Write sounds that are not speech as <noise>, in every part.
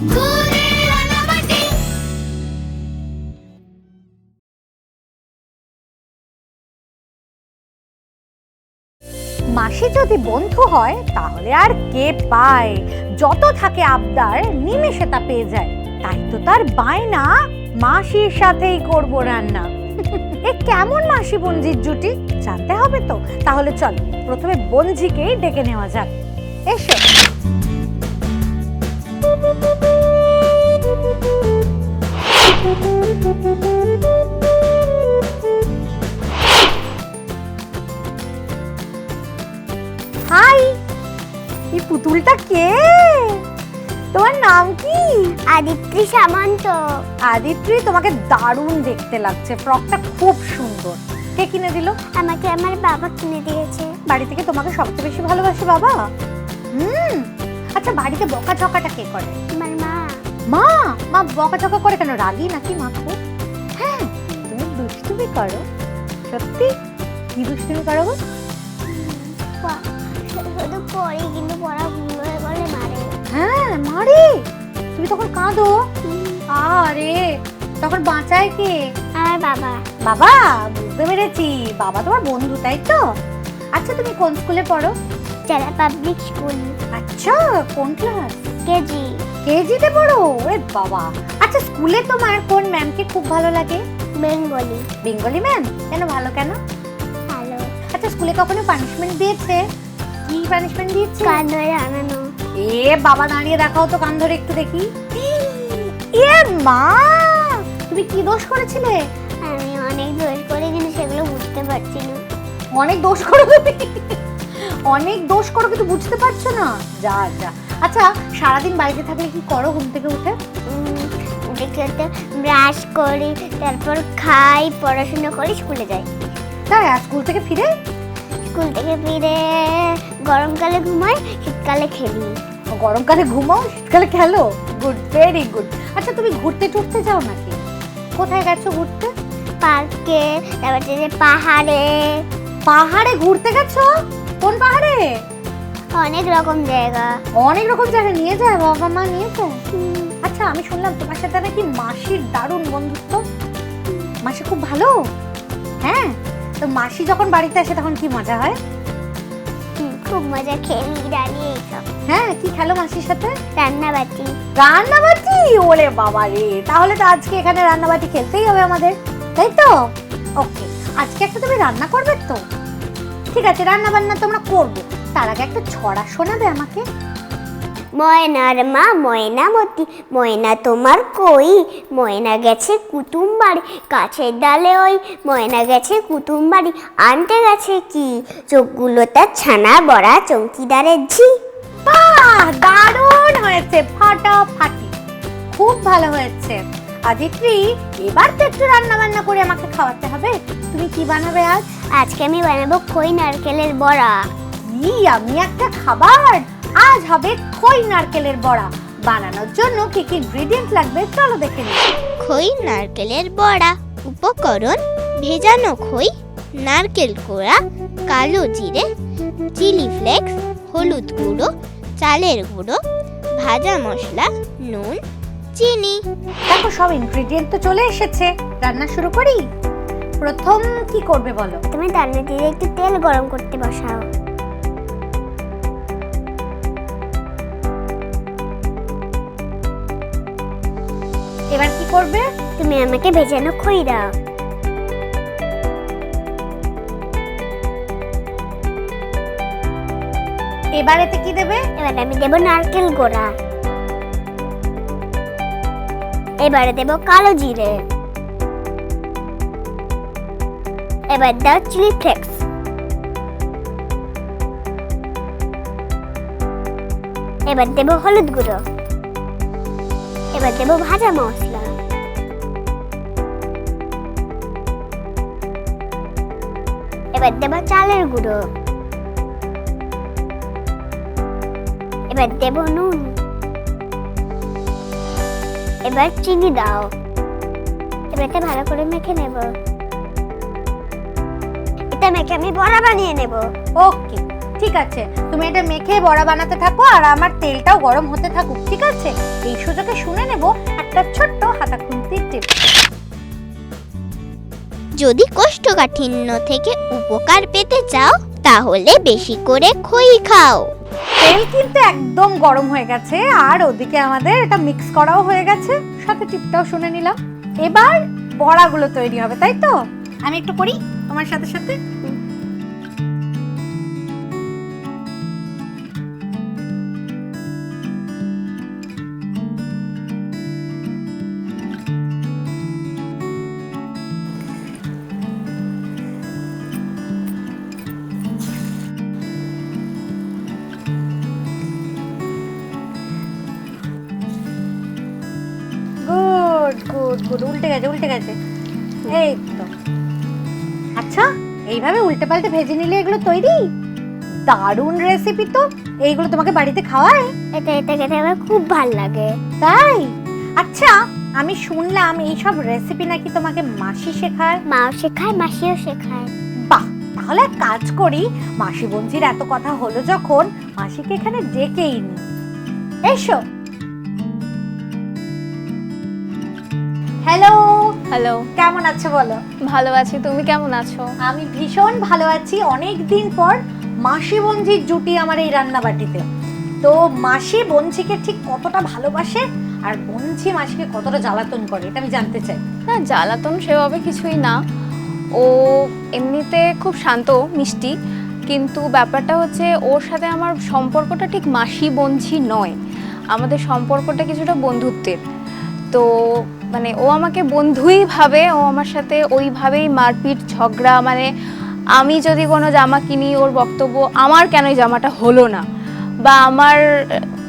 মাসি যদি বন্ধু হয়, তাহলে আর কে পায়? যত থাকে আবদার, নিমেষে তা পেয়ে যায়। তাই তো তার বায়না মাসির সাথেই করব রান্না। <laughs> এ কেমন মাসি বঞ্জির জুটি? জানতে হবে তো। তাহলে চল, প্রথমে বঞ্জিকেই ডেকে নেওয়া যাক। এসো। সামন্ত আদিত্রি তোমাকে দারুণ দেখতে লাগছে ফ্রকটা খুব সুন্দর। কে কিনে দিল? আমাকে আমার বাবা কিনে দিয়েছে। বাড়ি থেকে তোমাকে সবচেয়ে বেশি ভালোবাসে বাবা? হুম আচ্ছা বাড়িতে বকা ঝকাটা কে করে? আমার মা। মা? মা বকা ঝকা করে কেন রাগি নাকি মা খুব? হ্যাঁ তুমি দুষ্টুমি করো। সত্যি? কি দুষ্টুমি করো গো? শুধু পড়ি কিন্তু পড়া ভুল হয়ে গেলে মারে। হ্যাঁ মারে। তুমি তখন কাঁদো। আরে তখন বাঁচায় কে? আমার বাবা। বাবা বুঝতে পেরেছি। বাবা তোমার বন্ধু তাই তো? আচ্ছা তুমি কোন স্কুলে পড়ো? যারা পাবলিক স্কুল আচ্ছা কোন ক্লাস কেজি। কেজিতে পড়ো? ওরে বাবা। আচ্ছা স্কুলে তোমার কোন ম্যামকে খুব ভালো লাগে? বেঙ্গলি। বেঙ্গলি ম্যাম কেন ভালো কেন? ভালো। আচ্ছা স্কুলে কখনো পানিশমেন্ট দিয়েছে? কি পানিশমেন্ট দিয়েছে? কান ধরে আনানো। এ বাবা দাঁড়িয়ে দেখাও তো কান ধরে একটু দেখি। এ মা তুমি কি দোষ করেছিলে? আমি অনেক দোষ করে কিন্তু সেগুলো বুঝতে পারছি না। অনেক দোষ করো অনেক দোষ করো কিন্তু বুঝতে পারছ না। যা যা। আচ্ছা সারাদিন বাড়িতে থাকলে কি করো ঘুম থেকে উঠে? উঠে খেতে ব্রাশ করি তারপর খাই পড়াশোনা করি স্কুলে যাই। তাই স্কুল থেকে ফিরে? স্কুল থেকে ফিরে গরমকালে ঘুমাই শীতকালে খেলি। গরমকালে ঘুমাও শীতকালে খেলো। গুড ভেরি গুড আচ্ছা তুমি ঘুরতে টুরতে যাও নাকি? কোথায় গেছো ঘুরতে? পার্কে তারপর যে পাহাড়ে। পাহাড়ে ঘুরতে গেছো? কোন পাহাড়ে? অনেক রকম জায়গা। অনেক রকম জায়গা। নিয়ে যায় বাবা মা নিয়ে যায়? আচ্ছা আমি শুনলাম তোমার সাথে নাকি মাসির দারুণ বন্ধুত্ব। মাসি খুব ভালো? হ্যাঁ? তো মাসি যখন বাড়িতে আসে তখন কি মজা হয়? খুব মজা খেলি দাঁড়িয়ে এইসব হ্যাঁ কি খেলো মাসির সাথে? রান্নাবাটি। রান্নাবাটি? ওরে বাবা রে তাহলে তো আজকে এখানে রান্নাবাটি খেলতেই হবে আমাদের তাই তো? ওকে আজকে একটা তুমি রান্না করবে তো? ঠিক আছে রান্না বান্না তোমরা করব। তার আগে একটা ছড়া শোনাবে আমাকে। ময়নার মা ময়নামতি ময়না তোমার কই? ময়না গেছে কুটুম বাড়ি কাছের ডালে ওই ময়না গেছে কুটুম বাড়ি আনতে গেছে কি? চোখগুলো তার ছানা বড়া চৌকিদারের ঝি। দারুণ হয়েছে ফাটাফাটি। খুব ভালো হয়েছে। আদিত্রি এবার তো একটু রান্না বান্না করে আমাকে খাওয়াতে হবে। তুমি কি বানাবে আজ? আজকে আমি বানাবো খই নারকেলের বড়া। কি আমি একটা খাবার। আজ হবে খই নারকেলের বড়া। বানানোর জন্য কি কি ইনগ্রেডিয়েন্ট লাগবে চলো দেখে নিই। খই নারকেলের বড়া উপকরণ ভেজানো খই নারকেল কোড়া কালো জিরে চিলি ফ্লেক্স হলুদ গুঁড়ো চালের গুঁড়ো ভাজা মশলা নুন চিনি। দেখো সব ইনগ্রেডিয়েন্ট তো চলে এসেছে। রান্না শুরু করি? প্রথম কি করবে বলো? তুমি রান্না দিয়ে একটু তেল গরম করতে বসাও। করবে তুমি আমাকে ভেজানো খই দাও। এবার এতে কি দেবে? এবার আমি দেব নারকেল গোড়া। এবারে দেব কালো জিরে। এবার দাও চিলি ফ্লেক্স। এবার দেব হলুদ গুঁড়ো। এবার দেব ভাজা মশলা। এবার দেব চালের গুঁড়ো। এবার দেব নুন। এবার চিনি দাও। এবার এটা ভালো করে মেখে নেব। এটা মেখে আমি বড়া বানিয়ে নেব। ওকে, ঠিক আছে। তুমি এটা মেখে বড়া বানাতে থাকো আর আমার তেলটাও গরম হতে থাকুক, ঠিক আছে? এই সুযোগে শুনে নেব একটা ছোট্ট হাতা খুন্তির টিপ যদি কোষ্ঠকাঠিন্য থেকে উপকার পেতে চাও, তাহলে বেশি করে খই খাও। তেল কিন্তু একদম গরম হয়ে গেছে, আর ওদিকে আমাদের এটা মিক্স করাও হয়ে গেছে। সাথে টিপটাও শুনে নিলাম। এবার বড়াগুলো তৈরি হবে, তাই তো? আমি একটু করি তোমার সাথে সাথে? উল্টে গেছে এই তো। আচ্ছা এইভাবে উল্টে পাল্টে ভেজে নিলে এগুলো তৈরি? দারুণ রেসিপি তো। এইগুলো তোমাকে বাড়িতে খাওয়ায় এটা এটা খেতে আমার খুব ভালো লাগে। তাই? আচ্ছা আমি শুনলাম এইসব রেসিপি নাকি তোমাকে মাসি শেখায়। মাও শেখায় মাসিও শেখায়। বাহ তাহলে এক কাজ করি। মাসি বঞ্চির এত কথা হলো যখন মাসিকে এখানে ডেকেই নি। এসো। হ্যালো হ্যালো কেমন আছো বলো? ভালো আছি তুমি কেমন আছো? আমি ভীষণ ভালো আছি। অনেক দিন পর মাসি বঞ্জির জুটি আমার এই রান্নাবাটিতে। তো মাসি বঞ্চিকে ঠিক কতটা ভালোবাসে আর বঞ্চি মাসিকে কতটা জ্বালাতন করে এটা আমি জানতে চাই। না জ্বালাতন সেভাবে কিছুই না। ও এমনিতে খুব শান্ত মিষ্টি। কিন্তু ব্যাপারটা হচ্ছে ওর সাথে আমার সম্পর্কটা ঠিক মাসি বঞ্চি নয়। আমাদের সম্পর্কটা কিছুটা বন্ধুত্বের। তো মানে ও আমাকে বন্ধুই ভাবে, ও আমার সাথে ওইভাবেই মারপিট, ঝগড়া মানে আমি যদি কোনো জামা কিনি, ওর বক্তব্য, আমার কেন এই জামাটা হলো না? বা আমার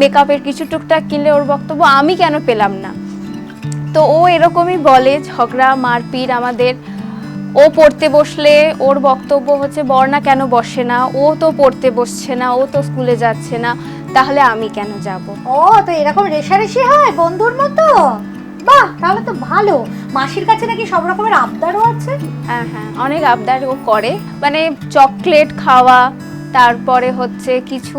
মেকআপের কিছু টুকটাক কিনলে ওর বক্তব্য আমি কেন পেলাম না? তো ও এরকমই বলে, ঝগড়া, মারপিট আমাদের। ও পড়তে বসলে ওর বক্তব্য হচ্ছে, বর্ণা কেন বসে না? ও তো পড়তে বসছে না, ও তো স্কুলে যাচ্ছে না, তাহলে আমি কেন যাব? ও, তো এরকম রেশারেশি হয় বন্ধুর মতো? বাহ, তাহলে তো ভালো। মাসির কাছে নাকি সব রকমের আবদারও আছে? হ্যাঁ হ্যাঁ অনেক আবদার ও করে। মানে চকলেট খাওয়া, তারপরে হচ্ছে কিছু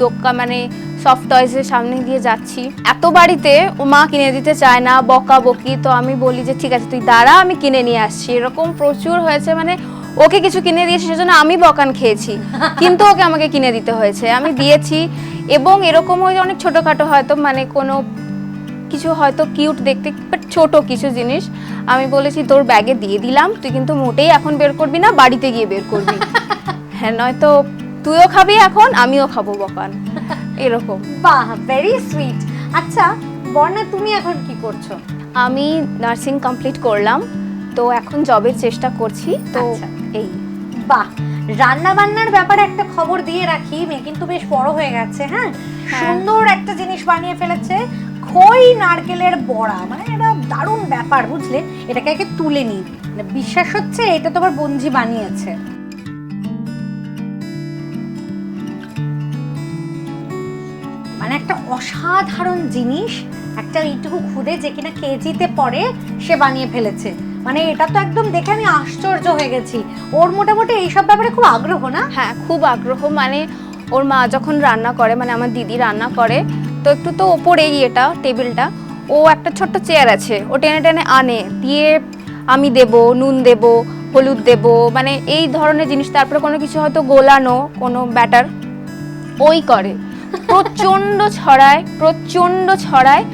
দোকা মানে সফট টয়েসের সামনে দিয়ে যাচ্ছি। এত বাড়িতে ও মা কিনে দিতে চায় না বকা বকি তো আমি বলি যে, ঠিক আছে, তুই দাঁড়া, আমি কিনে নিয়ে আসছি। এরকম প্রচুর হয়েছে মানে ওকে কিছু কিনে দিয়েছি, সেজন্য আমি বকান খেয়েছি। কিন্তু ওকে আমাকে কিনে দিতে হয়েছে। আমি দিয়েছি এবং এরকম ওই অনেক ছোটোখাটো হয়তো মানে কোনো কিছু হয়তো কিউট দেখতে বাট ছোট কিছু জিনিস। আমি বলেছি তোর ব্যাগে দিয়ে দিলাম তুই কিন্তু মোটেই এখন বের করবি না বাড়িতে গিয়ে বের করবি। <laughs> হ্যাঁ নয়তো তুইও খাবি এখন আমিও খাব বকান। <laughs> এরকম। বাহ ভেরি সুইট আচ্ছা বর্ণা তুমি এখন কি করছ? আমি নার্সিং কমপ্লিট করলাম তো এখন জবের চেষ্টা করছি তো আচ্ছা। এই। বাহ রান্না বান্নার ব্যাপারে একটা খবর দিয়ে রাখি মেয়ে কিন্তু বেশ বড় হয়ে গেছে হ্যাঁ। সুন্দর একটা জিনিস বানিয়ে ফেলেছে খই নারকেলের বড়া মানে এটা দারুণ ব্যাপার, বুঝলে? এটাকে আগে তুলে নি মানে বিশ্বাস হচ্ছে এটা তোমার বঞ্জি বানিয়েছে। মানে একটা অসাধারণ জিনিস, একটা এইটুকু খুদে যে কিনা কেজিতে পড়ে, সে বানিয়ে ফেলেছে। মানে এটা তো একদম দেখে আমি আশ্চর্য হয়ে গেছি। ওর মোটামুটি এইসব ব্যাপারে খুব আগ্রহ না? হ্যাঁ খুব আগ্রহ। মানে ওর মা যখন রান্না করে মানে আমার দিদি রান্না করে তো একটু তো ওপরেই এটা টেবিলটা। ও একটা ছোট্ট চেয়ার আছে ও টেনে টেনে আনে দিয়ে আমি দেব নুন দেব হলুদ দেব মানে এই ধরনের জিনিস। তারপরে কোনো কিছু হয়তো গোলানো কোনো ব্যাটার ওই করে। প্রচণ্ড ছড়ায় প্রচণ্ড ছড়ায়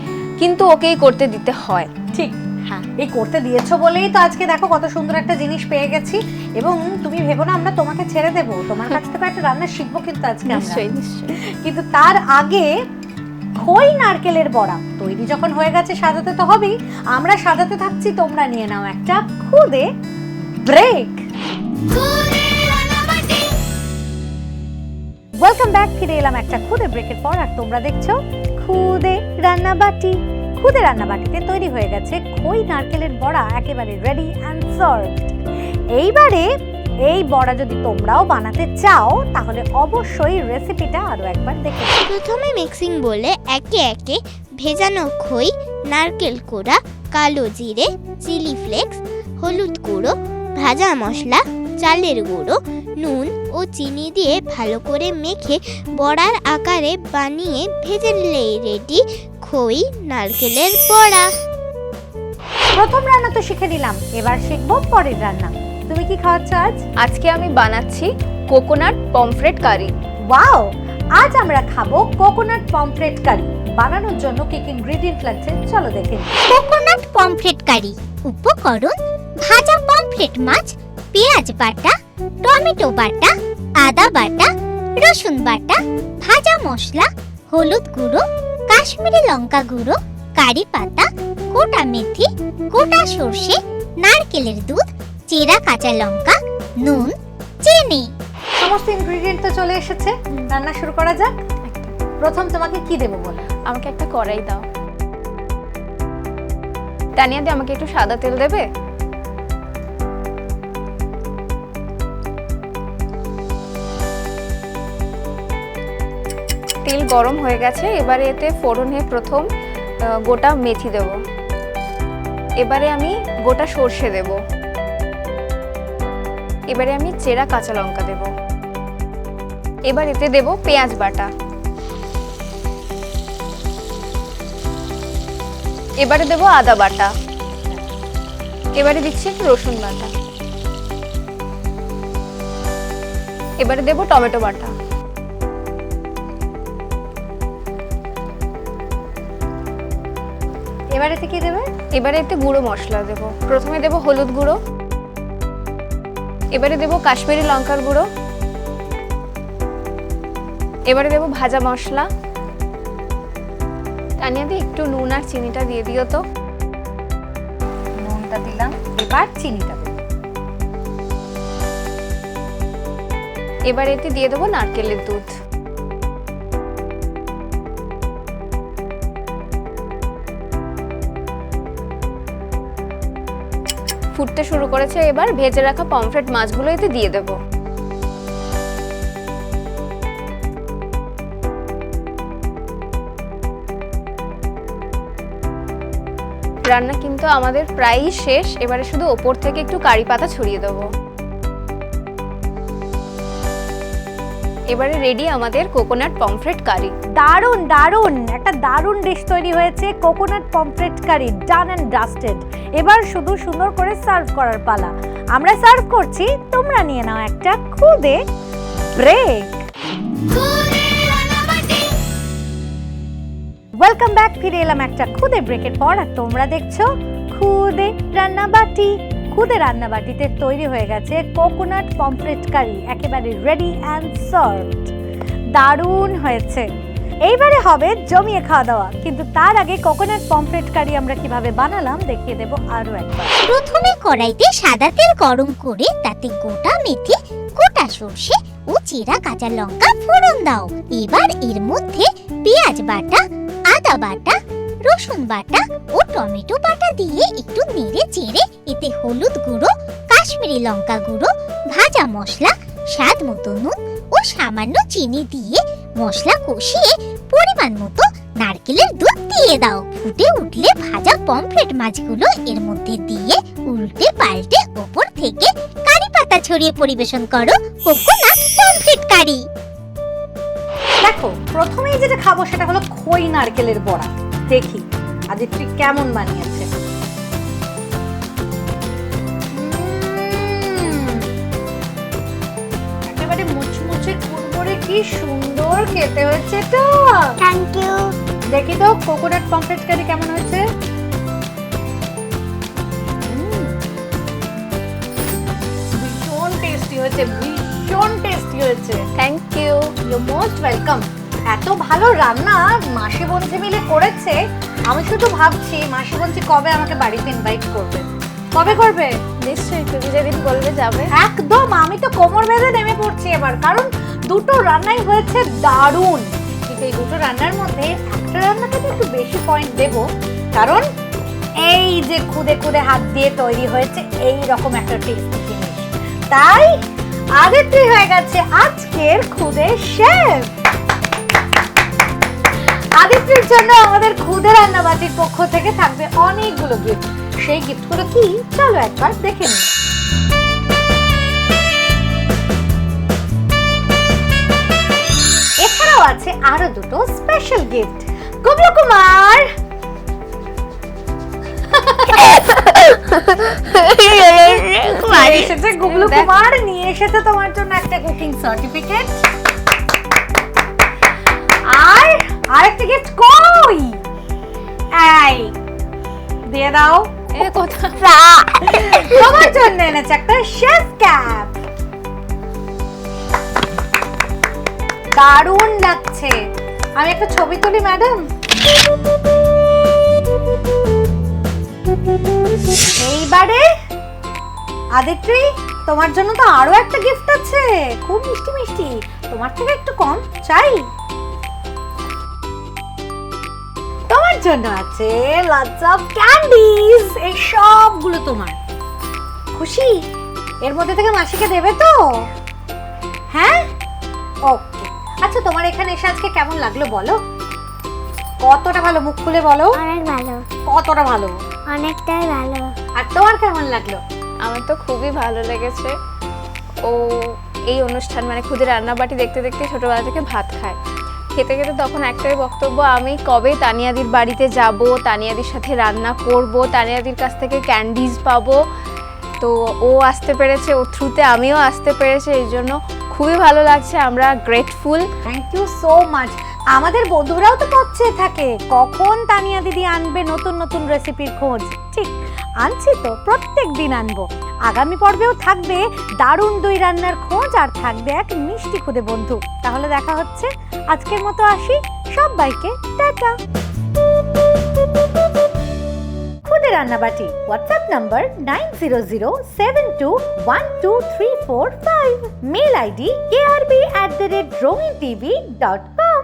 কিন্তু ওকেই করতে দিতে হয়। ঠিক। হ্যাঁ। এই করতে দিয়েছ বলেই তো আজকে দেখো কত সুন্দর একটা জিনিস পেয়ে গেছি। এবং তুমি ভেবো না আমরা তোমাকে ছেড়ে দেবো। তোমার কাছ থেকে একটা রান্না শিখব কিন্তু আজকে নিশ্চয়ই নিশ্চয়ই। কিন্তু তার আগে খই নারকেলের বড়া। তৈরি যখন হয়ে গেছে, সাজাতে তো হবেই। আমরা সাজাতে থাকছি, তোমরা নিয়ে নাও একটা খুদে ব্রেক। ওয়েলকাম ব্যাক ফিরে এলাম একটা খুদে ব্রেকের পর, আর তোমরা দেখছ খুদে রান্নাবাটি। খুদে রান্নাবাটিতে তৈরি হয়ে গেছে খই, নারকেলের বড়া, একেবারে রেডি অ্যান্ড সার্ভড এইবারে এই বড়া যদি তোমরাও বানাতে চাও তাহলে অবশ্যই রেসিপিটা আরও একবার দেখে প্রথমে মিক্সিং বলে একে একে ভেজানো খই নারকেল কোড়া কালো জিরে চিলি ফ্লেক্স হলুদ গুঁড়ো ভাজা মশলা চালের গুঁড়ো নুন ও চিনি দিয়ে ভালো করে মেখে বড়ার আকারে বানিয়ে ভেজে নিলেই রেডি খই নারকেলের বড়া। প্রথম রান্না তো শিখে নিলাম এবার শিখব পরের রান্না। তুমি কি খাওয়াচ্ছ আজ? আজকে আমি বানাচ্ছি কোকোনাট পমফ্রেট কারি। ওয়াও! আজ আমরা খাব কোকোনাট পমফ্রেট কারি। বানানোর জন্য কি কি ইনগ্রেডিয়েন্ট লাগছে চলো দেখে কোকোনাট পমফ্রেট কারি উপকরণ ভাজা পমফ্রেট মাছ পেঁয়াজ বাটা টমেটো বাটা আদা বাটা রসুন বাটা ভাজা মশলা হলুদ গুঁড়ো কাশ্মীরি লঙ্কা গুঁড়ো কারি পাতা গোটা মেথি গোটা সর্ষে নারকেলের দুধ চেরা কাঁচা লঙ্কা নুন চিনি। সমস্ত ইনগ্রেডিয়েন্ট তো চলে এসেছে। রান্না শুরু করা যাক। প্রথম তোমাকে কি দেবো বলো? আমাকে একটা কড়াই দাও। তানিয়া দি আমাকে একটু সাদা তেল দেবে? তেল গরম হয়ে গেছে। এবারে এতে ফোড়নে প্রথম গোটা মেথি দেব। এবারে আমি গোটা সর্ষে দেব। এবারে আমি চেরা কাঁচা লঙ্কা দেব। এবার এতে দেব পেঁয়াজ বাটা। এবারে দেবো আদা বাটা। এবারে দিচ্ছি রসুন বাটা। এবারে দেবো টমেটো বাটা। এবারে এতে কি দেবে? এবারে এতে গুঁড়ো মশলা দেব। প্রথমে দেব হলুদ গুঁড়ো। এবারে দেব কাশ্মীরি লঙ্কার গুঁড়ো। এবারে দেব ভাজা মশলা। তানিয়া দি একটু নুন আর চিনিটা দিয়ে দিও তো। নুনটা দিলাম, এবার চিনিটা এবার এতে দিয়ে দেবো নারকেলের দুধ। ফুটতে শুরু করেছে, এবার ভেজে রাখা পমফ্রেট মাছগুলো এতে দিয়ে দেব। রান্না কিন্তু আমাদের প্রায়ই শেষ, এবারে শুধু ওপর থেকে একটু কারি পাতা ছড়িয়ে দেবো। এবারে রেডি আমাদের কোকোনাট পমফ্রেট কারি দারুণ দারুণ! একটা দারুণ ডিশ তৈরি হয়েছে coconut pomfret curry done and dusted এবার শুধু সুন্দর করে সার্ভ করার পালা। আমরা সার্ভ করছি, তোমরা নিয়ে নাও একটা খুদে ব্রেক ওয়েলকাম ব্যাক ফিরে এলাম একটা খুদে ব্রেকের পর, আর তোমরা দেখছ খুদে রান্নাবাটি। খুদে রান্নাবাটিতে তৈরি হয়ে গেছে কোকোনাট পমফ্রেট কারি একেবারে রেডি অ্যান্ড সার্ভড দারুণ হয়েছে। এইবারে হবে জমিয়ে খাওয়া দাওয়া কিন্তু তার আগে কোকোনাট পমফ্রেট কারি আমরা কীভাবে বানালাম দেখিয়ে দেবো আরও একবার। প্রথমে কড়াইতে সাদা তেল গরম করে তাতে গোটা মেথি, গোটা সর্ষে ও চিরা কাঁচা লঙ্কা ফোড়ন দাও। এবার এর মধ্যে পেঁয়াজ বাটা, আদা বাটা, রসুন বাটা ও টমেটো বাটা দিয়ে একটু নেড়ে চেড়ে এতে হলুদ গুঁড়ো, কাশ্মীরি লঙ্কা গুঁড়ো, ভাজা মশলা, স্বাদ মতো নুন ও সামান্য চিনি দিয়ে মশলা কষিয়ে পরিমাণ মতো নারকেলের দুধ দিয়ে দাও। ফুটে উঠলে ভাজা পমফ্রেট মাছগুলো এর মধ্যে দিয়ে উল্টে পাল্টে ওপর থেকে কারি পাতা ছড়িয়ে পরিবেশন করো। Coconut pomfret curry. দেখো, প্রথমেই যেটা খাব সেটা হলো খই নারকেলের বড়া। দেখি, আদিত্রি কেমন বানিয়েছে। একেবারে মুচমুচে কি সুন্দর খেতে হয়েছে এটা। থ্যাংক ইউ দেখি তো কোকোনাট পমফ্রেট কারি কেমন হয়েছে? ভীষণ টেস্টি হয়েছে ভীষণ টেস্টি হয়েছে। Thank you you most welcome এত ভালো রান্না মাসি বঞ্চি মিলে করেছে আমি শুধু ভাবছি মাসি বঞ্চি কবে আমাকে বাড়িতে ইনভাইট করবে। কবে করবে? নিশ্চয়ই তুমি যেদিন বলবে যাবে। একদম, আমি তো কোমর বেঁধে নেমে পড়ছি এবার, কারণ দুটো রান্নাই হয়েছে দারুণ। কিন্তু এই দুটো রান্নার মধ্যে একটা রান্নাকে তো একটু বেশি পয়েন্ট দেব, কারণ এই যে খুদে খুদে হাত দিয়ে তৈরি হয়েছে, এই রকম একটা টেস্টি জিনিস। তাই আদিত্রি হয়ে গেছে আজকের খুদে শেফ। আদিত্রির জন্য আমাদের খুদে রান্নাবাটির পক্ষ থেকে থাকবে অনেকগুলো গিফট সেই গিফটগুলো কি? চলো একবার দেখে নিই। এছাড়াও আছে আরও দুটো স্পেশাল গিফট গুবলু কুমার! এসেছে নিয়ে এসেছে তোমার জন্য একটা কুকিং সার্টিফিকেট আর কই? দিয়ে দাও। এ জন্য এনেছে একটা শেফ ক্যাপ। দারুণ লাগছে। আমি একটা ছবি তুলি, ম্যাডাম। এইবারে আদিত্রি, তোমার জন্য তো আরও একটা গিফট আছে। খুব মিষ্টি মিষ্টি। তোমার থেকে একটু কম চাই। জন্য আছে লটস অফ ক্যান্ডিজ এই সবগুলো তোমার। খুশি? এর মধ্যে থেকে মাসিকে দেবে তো? হ্যাঁ? ওকে আচ্ছা তোমার এখানে এসে আজকে কেমন লাগল বলো? কতটা ভালো মুখ খুলে বলো? অনেক ভালো। কতটা ভালো? অনেকটাই ভালো। আর তোমার কেমন লাগল? আমার তো খুবই ভালো লেগেছে। ও এই অনুষ্ঠান মানে খুদে রান্নাবাটি দেখতে দেখতে ছোটবেলা থেকে ভাত খায়। খেতে খেতে তখন একটাই বক্তব্য, আমি কবে তানিয়াদির বাড়িতে যাব, তানিয়াদির সাথে রান্না করব, তানিয়াদির কাছ থেকে ক্যান্ডিজ পাবো? তো ও আসতে পেরেছে, ও থ্রুতে আমিও আসতে পেরেছি, এই জন্য খুবই ভালো লাগছে, আমরা grateful thank you so much আমাদের বন্ধুরাও তো পচ্ছে থাকে, কখন তানিয়া দিদি আনবে নতুন নতুন রেসিপির খোঁজ? ঠিক, আনছি তো, প্রত্যেক দিন আনব। আগামী পর্বেও থাকবে দারুণ দুই রান্নার খোঁজ আর থাকবে এক মিষ্টি খুদে বন্ধু। তাহলে দেখা হচ্ছে আজকের মতো আসি, সবাইকে tata. Khude Rannabati WhatsApp number nine zero zero seven two one two three four five mail ID KRB at the rate Rangin TV dot com